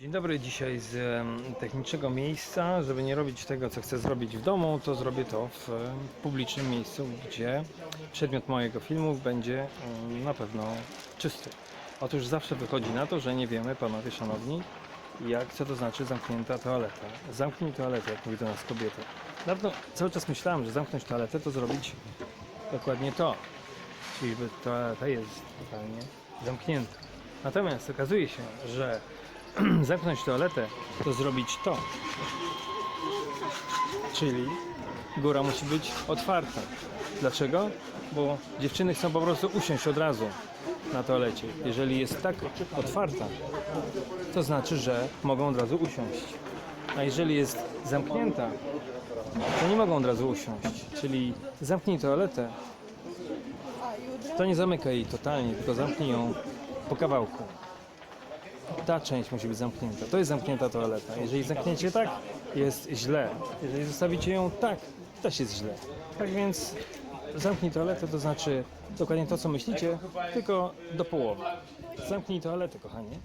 Dzień dobry, dzisiaj z technicznego miejsca. Żeby nie robić tego, co chcę zrobić w domu, to zrobię to w publicznym miejscu, gdzie przedmiot mojego filmu będzie na pewno czysty. Otóż zawsze wychodzi na to, że nie wiemy, panowie szanowni, jak, co to znaczy zamknięta toaleta. Zamknij toaletę, jak mówi do nas kobieta. Dawno cały czas myślałem, że zamknąć toaletę to zrobić dokładnie to. Czyli toaleta jest totalnie zamknięta. Natomiast okazuje się, że zamknąć toaletę to zrobić to. Czyli góra musi być otwarta. Dlaczego? Bo dziewczyny chcą po prostu usiąść od razu na toalecie. Jeżeli jest tak otwarta, to znaczy, że mogą od razu usiąść. A jeżeli jest zamknięta, to nie mogą od razu usiąść. Czyli zamknij toaletę, to nie zamykaj jej totalnie, tylko zamknij ją po kawałku. Ta część musi być zamknięta. To jest zamknięta toaleta. Jeżeli zamkniecie tak, jest źle. Jeżeli zostawicie ją tak, też jest źle. Tak więc zamknij toaletę to znaczy dokładnie to, co myślicie, tylko do połowy. Zamknij toaletę, kochanie.